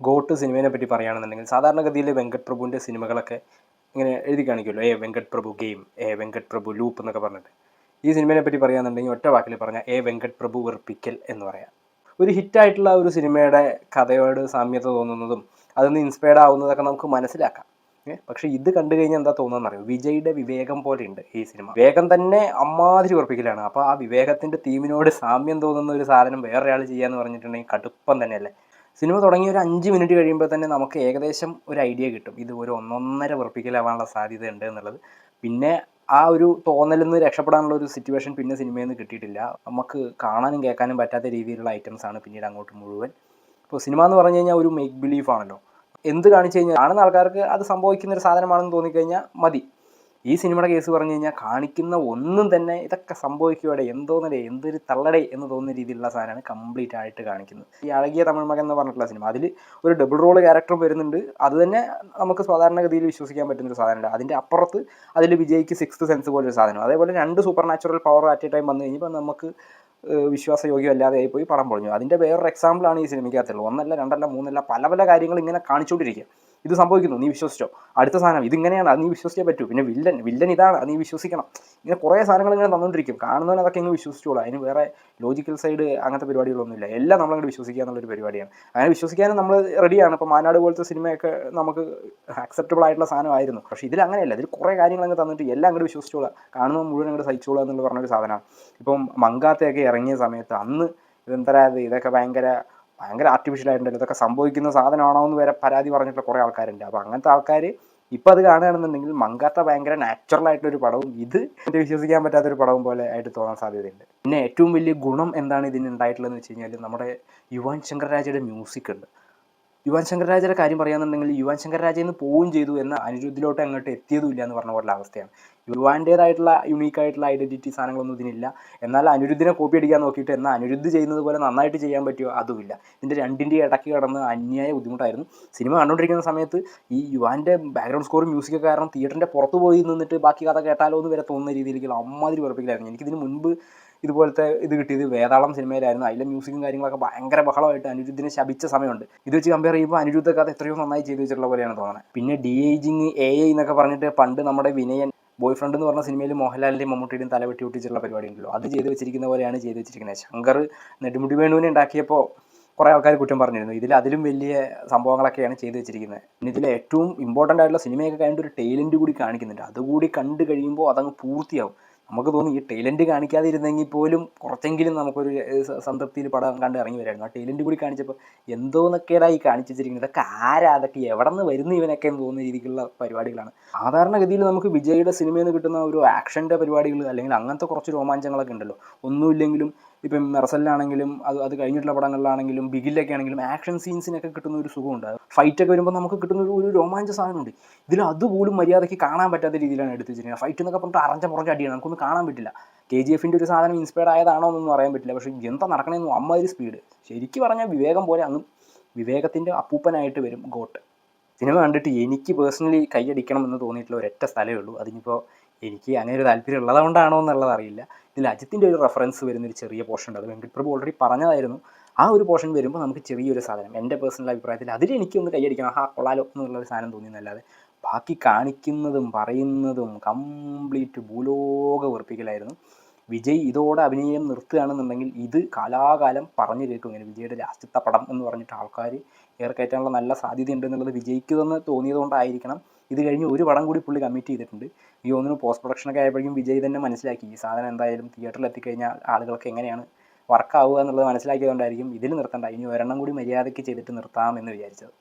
Got സിനിമയെ പറ്റി പറയുകയാണെന്നുണ്ടെങ്കിൽ സാധാരണഗതിയിൽ വെങ്കട് പ്രഭുവിന്റെ സിനിമകളൊക്കെ ഇങ്ങനെ എഴുതി കാണിക്കുമല്ലോ. A Venkat Prabhu game A Venkat Prabhu loop എന്നൊക്കെ പറഞ്ഞിട്ട്. ഈ സിനിമയെ പറ്റി പറയുകയാണെന്നുണ്ടെങ്കിൽ ഒറ്റ വാക്കിൽ പറഞ്ഞാൽ എ വെങ്കട് പ്രഭു വെറുപ്പിക്കൽ എന്ന് പറയാം. ഒരു ഹിറ്റായിട്ടുള്ള ഒരു സിനിമയുടെ കഥയോട് സാമ്യത തോന്നുന്നതും അതിൽ ഇൻസ്പയർഡ് ആവുന്നതൊക്കെ നമുക്ക് മനസ്സിലാക്കാം. ഏ, പക്ഷേ ഇത് കണ്ടു കഴിഞ്ഞാൽ എന്താ തോന്നുന്നറിയോ വിജയുടെ വിവേകം പോലെയുണ്ട് ഈ സിനിമ. വേഗം തന്നെ അമ്മാതിരി ഉറപ്പിക്കലാണ്. അപ്പോൾ ആ വിവേകത്തിന്റെ തീമിനോട് സാമ്യം തോന്നുന്ന ഒരു സാധനം വേറൊരാൾ ചെയ്യാന്ന് പറഞ്ഞിട്ടുണ്ടെങ്കിൽ കടുപ്പം തന്നെയല്ലേ? സിനിമ തുടങ്ങി ഒരു അഞ്ച് മിനിറ്റ് കഴിയുമ്പോൾ തന്നെ നമുക്ക് ഏകദേശം ഒരു ഐഡിയ കിട്ടും. ഇത് ഒരു ഒന്നൊന്നര വെറുപ്പിക്കലാവാനുള്ള സാധ്യത ഉണ്ട് എന്നുള്ളത്. പിന്നെ ആ ഒരു തോന്നലിൽ നിന്ന് രക്ഷപ്പെടാനുള്ള ഒരു സിറ്റുവേഷൻ പിന്നെ സിനിമയിൽ നിന്ന് കിട്ടിയിട്ടില്ല. നമുക്ക് കാണാനും കേൾക്കാനും പറ്റാത്ത രീതിയിലുള്ള ഐറ്റംസ് ആണ് പിന്നീട് അങ്ങോട്ട് മുഴുവൻ. ഇപ്പോൾ സിനിമ എന്ന് പറഞ്ഞു കഴിഞ്ഞാൽ ഒരു മേക്ക് ബിലീഫ് ആണല്ലോ. എന്ത് കാണിച്ചു കഴിഞ്ഞാൽ കാണുന്ന ആൾക്കാർക്ക് അത് സംഭവിക്കുന്ന ഒരു സാധനമാണെന്ന് തോന്നിക്കഴിഞ്ഞാൽ മതി. ഈ സിനിമയുടെ കേസ് പറഞ്ഞു കഴിഞ്ഞാൽ കാണിക്കുന്ന ഒന്നും തന്നെ ഇതൊക്കെ സംഭവിക്കുവാടെ എന്തോന്നടേ എന്തൊരു തള്ളടേ എന്ന് തോന്നുന്ന രീതിയിലുള്ള സാധനമാണ് കംപ്ലീറ്റ് ആയിട്ട് കാണിക്കുന്നത്. ഈ അഴകിയ തമിഴ് മകൻ എന്ന് പറഞ്ഞിട്ടുള്ള സിനിമ അതിൽ ഒരു ഡബിൾ റോൾ ക്യാരക്ടർ വരുന്നുണ്ട്. അത് തന്നെ നമുക്ക് സാധാരണഗതിയിൽ വിശ്വസിക്കാൻ പറ്റുന്ന ഒരു സാധനമുണ്ട് അതിന്റെ അപ്പുറത്ത് അതിൽ വിജയ്ക്ക് സിക്സ്ത് സെൻസ് പോലൊരു സാധനം അതേപോലെ രണ്ട് supernatural power at a time വന്നു കഴിഞ്ഞപ്പോൾ നമുക്ക് വിശ്വാസയോഗ്യമല്ലാതെ പോയി പടം പൊളിഞ്ഞു. അതിന്റെ വേറൊരു എക്സാമ്പിളാണ് ഈ സിനിമയ്ക്കകത്തുള്ളത്. ഒന്നല്ല രണ്ടല്ല മൂന്നല്ല പല പല കാര്യങ്ങൾ ഇങ്ങനെ കാണിച്ചുകൊണ്ടിരിക്കുക ഇത് സംഭവിക്കുന്നു നീ വിശ്വസിച്ചോ? അടുത്ത സാധനം ഇതിങ്ങനെയാണ് അത് നീ വിശ്വസിച്ചേ പറ്റൂ. പിന്നെ വില്ലൻ വില്ലൻ ഇതാണ് അത് നീ വിശ്വസിക്കണം. ഇങ്ങനെ കുറേ സാധനങ്ങൾ ഇങ്ങനെ തന്നുകൊണ്ടിരിക്കും കാണുന്നവൻ അതൊക്കെ ഇങ്ങ് വിശ്വസിച്ചോളൂ. അതിന് വേറെ ലോജിക്കൽ സൈഡ് അങ്ങനത്തെ പരിപാടികളൊന്നുമില്ല. എല്ലാം നമ്മളങ്ങോട്ട് വിശ്വസിക്കുക എന്നുള്ളൊരു പരിപാടിയാണ്. അങ്ങനെ വിശ്വസിക്കാനും നമ്മൾ റെഡിയാണ് ഇപ്പോൾ മാനാട് പോലത്തെ സിനിമയൊക്കെ നമുക്ക് അക്സെപ്റ്റബിൾ ആയിട്ടുള്ള സാധനമായിരുന്നു. പക്ഷേ ഇതിൽ അങ്ങനെയല്ല. ഇതിൽ കുറേ കാര്യങ്ങൾ അങ്ങ് തന്നിട്ട് എല്ലാം അങ്ങോട്ട് വിശ്വസിച്ചോളാം. കാണുമ്പോൾ മുഴുവൻ അങ്ങോട്ട് സഹിച്ചോളാം എന്നുള്ള പറഞ്ഞൊരു സാധനമാണ്. ഇപ്പം മങ്കാത്തയൊക്കെ ഇറങ്ങിയ സമയത്ത് അന്ന് ഇതെന്തരാ ഇതൊക്കെ ഭയങ്കര ഭയങ്കര ആർട്ടിഫിഷ്യൽ ആയിട്ടുണ്ടല്ലോ ഇതൊക്കെ സംഭവിക്കുന്ന സാധനമാണോ എന്ന് വരെ പരാതി പറഞ്ഞിട്ടുള്ള കുറേ ആൾക്കാരുണ്ട്. അപ്പോൾ അങ്ങനത്തെ ആൾക്കാർ ഇപ്പം അത് കാണുകയാണെന്നുണ്ടെങ്കിൽ മങ്കാത്ത ഭയങ്കര നാച്ചുറൽ ആയിട്ടൊരു പടവും ഇത് വിശ്വസിക്കാൻ പറ്റാത്തൊരു പടവും പോലെ ആയിട്ട് തോന്നാൻ സാധ്യതയുണ്ട്. പിന്നെ ഏറ്റവും വലിയ ഗുണം എന്താണ് ഇതിന് ഉണ്ടായിട്ടുള്ളതെന്ന് വെച്ച് കഴിഞ്ഞാൽ നമ്മുടെ യുവാൻ ശങ്കർ രാജയുടെ മ്യൂസിക് ഉണ്ട്. യുവാൻ ശങ്കർ രാജയുടെ കാര്യം പറയുകയാണെന്നുണ്ടെങ്കിൽ യുവാൻ ശങ്കർ രാജയിൽ നിന്ന് പോവുകയും ചെയ്തു എന്ന അനിരുദ്ധിലോട്ട് അങ്ങോട്ട് എത്തിയതുമില്ല എന്ന് പറഞ്ഞ പോലുള്ള അവസ്ഥയാണ്. യുവാന്റേതായിട്ടുള്ള യുണീക്ക് ആയിട്ടുള്ള ഐഡന്റിറ്റി സാധനങ്ങളൊന്നും ഇതിനില്ല. എന്നാൽ അനിരുദ്ധിനെ കോപ്പി അടിക്കാൻ നോക്കിയിട്ട് എന്നാൽ അനിരുദ്ധ് ചെയ്യുന്നത് പോലെ നന്നായിട്ട് ചെയ്യാൻ പറ്റുമോ? അതുമില്ല ഇതിന്റെ രണ്ടിന്റെ ഇടയ്ക്ക് കടന്ന് അന്യായ ബുദ്ധിമുട്ടായിരുന്നു. സിനിമ കണ്ടുകൊണ്ടിരിക്കുന്ന സമയത്ത് ഈ യുവാന്റെ ബാക്ക്ഗ്രൗണ്ട് സ്കോറും മ്യൂസിക്കൊക്കെ കാരണം തിയേറ്ററിന്റെ പുറത്ത് പോയി നിന്നിട്ട് ബാക്കി കഥ കേട്ടാലോ എന്ന് വരെ തോന്നുന്ന രീതിയിലേക്ക് അമ്മാതിരി ഉറപ്പിക്കലായിരുന്നു എനിക്കിതിന് മുൻപ് ഇതുപോലത്തെ ഇത് കിട്ടിയത് വേതാളം സിനിമയിലായിരുന്നു. അതിലെ മ്യൂസിക്കും കാര്യങ്ങളൊക്കെ ഭയങ്കര ബഹളമായിട്ട് അനിരുദ്ധിനെ ശപിച്ച സമയമുണ്ട്. ഇത് വെച്ച് കമ്പയർ ചെയ്യുമ്പോൾ അനിരുദ്ധ കഥ എത്രയോ നന്നായി ചെയ്തു വെച്ചിട്ടുള്ള പോലെയാണ് തോന്നുന്നത് പിന്നെ ഡി ഏജിങ് എ ഐ എന്നൊക്കെ പറഞ്ഞിട്ട് പണ്ട് നമ്മുടെ വിനയൻ ബോയ് ഫ്രണ്ട് എന്ന് പറഞ്ഞ സിനിമയിൽ മോഹൻലാലിന്റെയും മമ്മൂട്ടിയുടെയും തല വെട്ടി ഒട്ടിച്ചിട്ടുള്ള പരിപാടി ഉണ്ടല്ലോ അത് ചെയ്ത് വെച്ചിരിക്കുന്ന പോലെയാണ് ചെയ്ത് വെച്ചിരിക്കുന്നത് ശങ്കർ നെടുമുടി വേണുവിനെ ഉണ്ടാക്കിയപ്പോൾ കുറേ ആൾക്കാർ കുറ്റം പറഞ്ഞിരുന്നു. ഇതിൽ അതിലും വലിയ സംഭവങ്ങളൊക്കെയാണ് ചെയ്തു വെച്ചിരിക്കുന്നത്. പിന്നെ ഇതിൽ ഏറ്റവും ഇമ്പോർട്ടന്റ് ആയിട്ടുള്ള സിനിമയൊക്കെ കഴിഞ്ഞിട്ട് ഒരു ടെയിലന്റ് കൂടി കാണിക്കുന്നുണ്ട്. അതുകൂടി കണ്ടു കഴിയുമ്പോൾ അതങ്ങ് പൂർത്തിയാവും. നമുക്ക് തോന്നി ഈ ടൈലന്റ് കാണിക്കാതിരുന്നെങ്കിൽ പോലും കുറച്ചെങ്കിലും നമുക്കൊരു സംതൃപ്തിയിൽ പടം കണ്ട് ഇറങ്ങി വരായിരുന്നു. ആ ടൈലന്റ് കൂടി കാണിച്ചപ്പോൾ എന്തോന്നൊക്കെയാണ് ഈ കാണിച്ചു വെച്ചിരിക്കുന്നത് ഇതൊക്കെ ആരാ? അതൊക്കെ എവിടെ നിന്ന് വരുന്ന ഇവനൊക്കെ എന്ന് തോന്നുന്ന രീതിയിലുള്ള പരിപാടികളാണ്. സാധാരണഗതിയിൽ നമുക്ക് വിജയുടെ സിനിമയിൽ നിന്ന് കിട്ടുന്ന ഒരു ആക്ഷന്റെ പരിപാടികൾ അല്ലെങ്കിൽ അങ്ങനത്തെ കുറച്ച് രോമാഞ്ചങ്ങളൊക്കെ ഉണ്ടല്ലോ. ഒന്നുമില്ലെങ്കിലും ഇപ്പം മെറസലിലാണെങ്കിലും അത് അത് കഴിഞ്ഞിട്ടുള്ള പടങ്ങളിലാണെങ്കിലും ബിഗിലൊക്കെ ആണെങ്കിലും ആക്ഷൻ സീൻസിനൊക്കെ കിട്ടുന്ന ഒരു സുഖമുണ്ട്. ഫൈറ്റ് ഒക്കെ വരുമ്പോൾ നമുക്ക് കിട്ടുന്ന ഒരു ഒരു രോമാഞ്ച സാധനമുണ്ട്. ഇതിൽ അതുപോലും മര്യാദയ്ക്ക് കാണാൻ പറ്റാത്ത രീതിയിലാണ് എടുത്തു വെച്ചിരിക്കുന്നത്. ഫൈറ്റ് എന്നൊക്കെ പറഞ്ഞിട്ട് അറഞ്ഞ പുറഞ്ഞ അടിയാണ്. നമുക്കൊന്നും കാണാൻ പറ്റില്ല. കെ ജി എഫിന്റെ ഒരു സാധനം ഇൻസ്പയർഡ് ആയതാണോ എന്നൊന്നും അറിയാൻ പറ്റില്ല. പക്ഷേ എന്താ നടക്കണമെന്നും അമ്മ ഒരു സ്പീഡ് ശരിക്കും പറഞ്ഞാൽ വിവേകം പോലെ അങ്ങ് വിവേകത്തിന്റെ അപ്പൂപ്പനായിട്ട് വരും ഗോട്ട്. സിനിമ കണ്ടിട്ട് എനിക്ക് പേഴ്സണലി കൈയടിക്കണം എന്ന് തോന്നിയിട്ടുള്ള ഒരൊറ്റ സ്ഥലമേ ഉള്ളൂ. അതിനിപ്പോൾ എനിക്ക് അങ്ങനെ ഒരു താല്പര്യം ഉള്ളതുകൊണ്ടാണോ എന്നുള്ളത് അറിയില്ല. ഇതിൽ അജിത്തിന്റെ ഒരു റെഫറൻസ് വരുന്ന ഒരു ചെറിയ പോർഷൻ ഉണ്ട്. അത് വെങ്കട് പ്രഭു ഓൾറെഡി പറഞ്ഞതായിരുന്നു. ആ ഒരു പോർഷൻ വരുമ്പോൾ നമുക്ക് ചെറിയൊരു സാധനം എന്റെ പേഴ്സണൽ അഭിപ്രായത്തിൽ അതിൽ എനിക്കൊന്ന് കൈയടിക്കണം. ആ കൊള്ളാലോ എന്നുള്ള ഒരു സാധനം തോന്നിയെന്നല്ലാതെ ബാക്കി കാണിക്കുന്നതും പറയുന്നതും കംപ്ലീറ്റ് ഭൂലോക വെറുപ്പിക്കലായിരുന്നു. വിജയ് ഇതോടെ അഭിനയം നിർത്തുകയാണെന്നുണ്ടെങ്കിൽ ഇത് കാലാകാലം പറഞ്ഞു കേൾക്കും. ഇങ്ങനെ വിജയുടെ ലാസ്റ്റത്തെ പടം എന്ന് പറഞ്ഞിട്ട് ആൾക്കാർ ഏറെ കയറ്റാനുള്ള നല്ല സാധ്യതയുണ്ട് എന്നുള്ളത് വിജയ്ക്ക് തന്നെ തോന്നിയതുകൊണ്ടായിരിക്കണം. ഇത് കഴിഞ്ഞ് ഒരു പടം കൂടി പുള്ളി കമ്മിറ്റ് ചെയ്തിട്ടുണ്ട്. ഈ ഒന്നിന് പോസ്റ്റ് പ്രൊഡക്ഷനൊക്കെ ആയപ്പോഴേക്കും വിജയ് തന്നെ മനസ്സിലാക്കി. ഈ സാധനം എന്തായാലും തിയേറ്ററിൽ എത്തിക്കഴിഞ്ഞാൽ ആളുകൾക്ക് എങ്ങനെയാണ് വർക്കാവുക എന്നുള്ളത് മനസ്സിലാക്കിയതുകൊണ്ടായിരിക്കും ഇതിൽ നിർത്തണ്ട. ഇനി ഒരെണ്ണം കൂടി മര്യാദയ്ക്ക് ചെയ്തിട്ട് നിർത്താം എന്ന് വിചാരിച്ചത്.